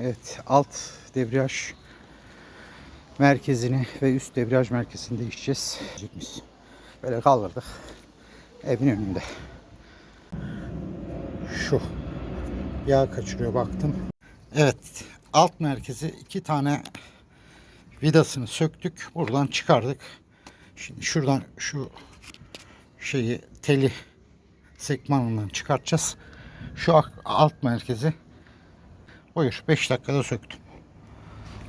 Evet alt debriyaj merkezini ve üst debriyaj merkezini değişeceğiz. Böyle kaldırdık. Evin önünde. Şu. Yağ kaçırıyor baktım. Evet alt merkezi iki tane vidasını söktük. Buradan çıkardık. Şimdi şuradan şu şeyi teli sekmanından çıkartacağız. Şu alt merkezi buyur 5 dakikada söktüm.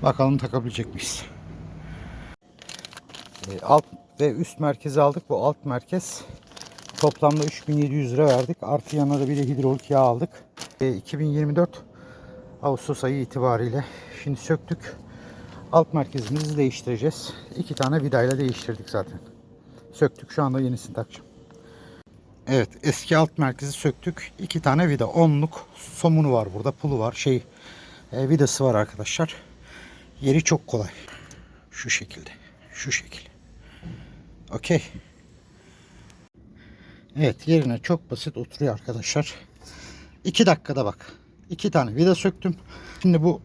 Bakalım takabilecek miyiz? E, alt ve üst merkezi aldık. Bu alt merkez toplamda 3700 lira verdik. Artı yanına da bir de hidrolik yağ aldık. E, 2024 Ağustos ayı itibariyle şimdi söktük. Alt merkezimizi değiştireceğiz. İki tane vidayla değiştirdik zaten. Söktük. Şu anda yenisini takacağım. Evet eski alt merkezi söktük. İki tane vida. Onluk somunu var burada. Pulu var. Şey e, vidası var arkadaşlar. Yeri çok kolay. Şu şekilde. Şu şekilde. Okey. Evet yerine çok basit oturuyor arkadaşlar. 2 dakikada bak. 2 tane vida söktüm. Şimdi bu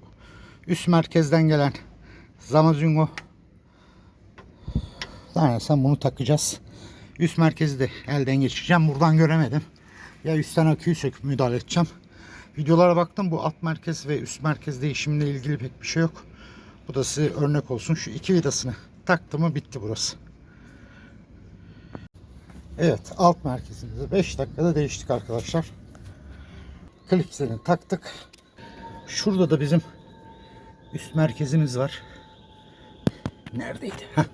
üst merkezden gelen Zamazingo sen bunu takacağız. Üst merkezi de elden geçireceğim. Buradan göremedim. Ya üstten aküyü söküp müdahale edeceğim. Videolara baktım. Bu alt merkez ve üst merkez değişimiyle ilgili pek bir şey yok. Bu da size örnek olsun. Şu iki vidasını taktı mı bitti burası. Evet alt merkezimizi 5 dakikada değiştik arkadaşlar. Klipslerini taktık. Şurada da bizim üst merkezimiz var. Neredeydi? Heh.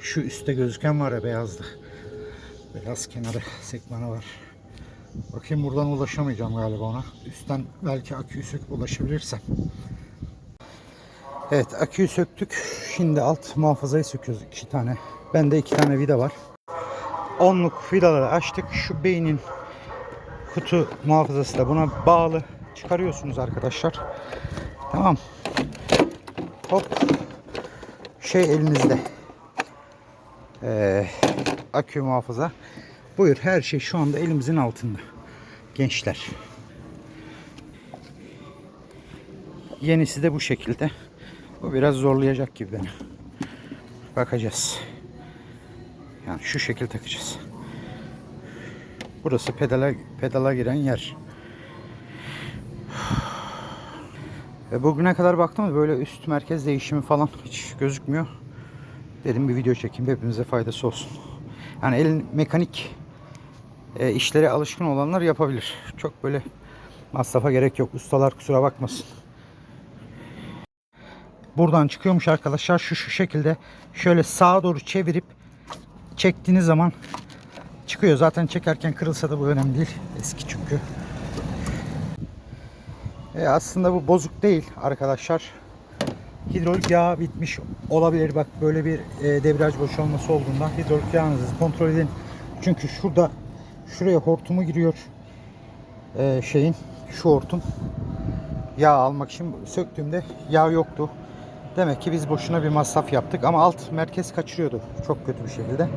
Şu üstte gözüken var ya beyazdı. Beyaz kenarı sekmanı var. Bakayım buradan ulaşamayacağım galiba ona. Üstten belki aküyü söküp ulaşabilirsem. Evet aküyü söktük. Şimdi alt muhafazayı söküyoruz iki tane. Bende iki tane vida var. Onluk vidaları açtık. Şu beynin kutu muhafazası da buna bağlı. Çıkarıyorsunuz arkadaşlar. Tamam. Hop. Şey elinizde. Ee, akü muhafaza. Buyur her şey şu anda elimizin altında. Gençler. Yenisi de bu şekilde. Bu biraz zorlayacak gibi beni. Bakacağız. Yani şu şekil takacağız. Burası pedala pedala giren yer. Ve bugüne kadar baktım böyle üst merkez değişimi falan hiç gözükmüyor. Dedim bir video çekeyim hepimize faydası olsun. Yani elin mekanik e, işlere alışkın olanlar yapabilir. Çok böyle masrafa gerek yok. Ustalar kusura bakmasın. Buradan çıkıyormuş arkadaşlar şu şu şekilde şöyle sağa doğru çevirip çektiğiniz zaman çıkıyor. Zaten çekerken kırılsa da bu önemli değil. Eski çünkü. E aslında bu bozuk değil arkadaşlar. Hidrolik yağ bitmiş olabilir. Bak böyle bir e, debriyaj boşalması olduğunda hidrolik yağınızı kontrol edin. Çünkü şurada şuraya hortumu giriyor. E, şeyin şu hortum yağ almak için söktüğümde yağ yoktu. Demek ki biz boşuna bir masraf yaptık ama alt merkez kaçırıyordu çok kötü bir şekilde.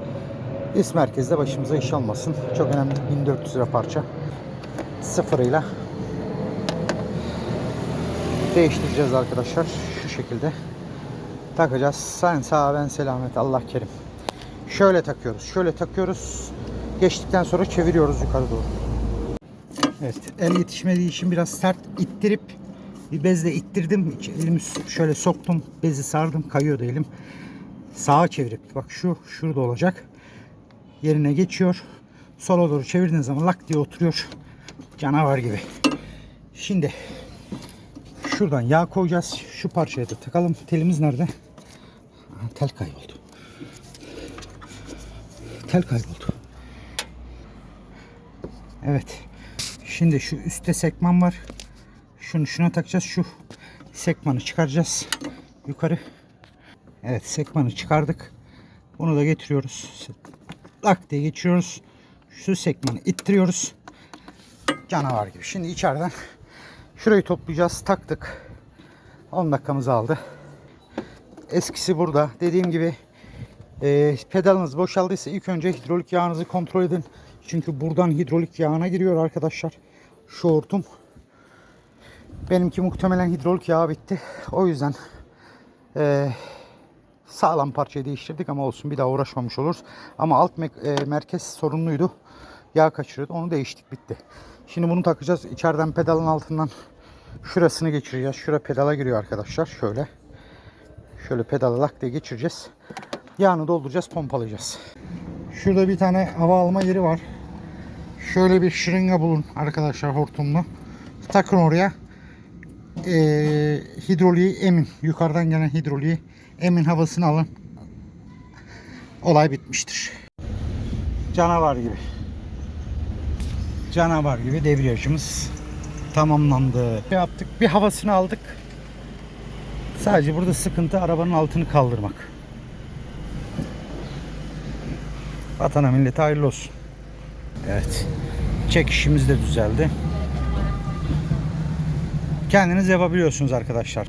Üst merkezde başımıza iş almasın. Çok önemli 1400 lira parça. Sıfırıyla değiştireceğiz arkadaşlar. Şekilde takacağız. Sen sağ ben selamet Allah kerim. Şöyle takıyoruz. Şöyle takıyoruz. Geçtikten sonra çeviriyoruz yukarı doğru. Evet el yetişmediği için biraz sert ittirip bir bezle ittirdim. Elimi şöyle soktum. Bezi sardım. Kayıyordu elim. Sağa çevirip bak şu şurada olacak. Yerine geçiyor. Sola doğru çevirdiğiniz zaman lak diye oturuyor. Canavar gibi. Şimdi şuradan yağ koyacağız. Şu parçaya da takalım. Telimiz nerede? Aha, tel kayboldu. Tel kayboldu. Evet. Şimdi şu üstte sekman var. Şunu şuna takacağız. Şu sekmanı çıkaracağız. Yukarı. Evet sekmanı çıkardık. Bunu da getiriyoruz. Lak diye geçiyoruz. Şu sekmanı ittiriyoruz. Canavar gibi. Şimdi içeriden şurayı toplayacağız. Taktık. 10 dakikamız aldı. Eskisi burada. Dediğim gibi e, pedalınız boşaldıysa ilk önce hidrolik yağınızı kontrol edin. Çünkü buradan hidrolik yağına giriyor arkadaşlar. Şu hortum. Benimki muhtemelen hidrolik yağı bitti. O yüzden eee, sağlam parçayı değiştirdik ama olsun bir daha uğraşmamış oluruz. Ama alt mek- eee, merkez sorunluydu. Yağ kaçırıyordu. Onu değiştik bitti. Şimdi bunu takacağız. İçeriden pedalın altından şurasını geçireceğiz. Şura pedala giriyor arkadaşlar. Şöyle. Şöyle pedala lak diye geçireceğiz. Yağını dolduracağız, pompalayacağız. Şurada bir tane hava alma yeri var. Şöyle bir şırınga bulun arkadaşlar hortumlu. Takın oraya. Ee, hidroliği emin. Yukarıdan gelen hidroliği emin havasını alın. Olay bitmiştir. Canavar gibi. Canavar gibi debriyajımız tamamlandı. Yaptık. Bir havasını aldık. Sadece burada sıkıntı arabanın altını kaldırmak. Vatana millete hayırlı olsun. Evet. Çekişimiz de düzeldi. Kendiniz yapabiliyorsunuz arkadaşlar.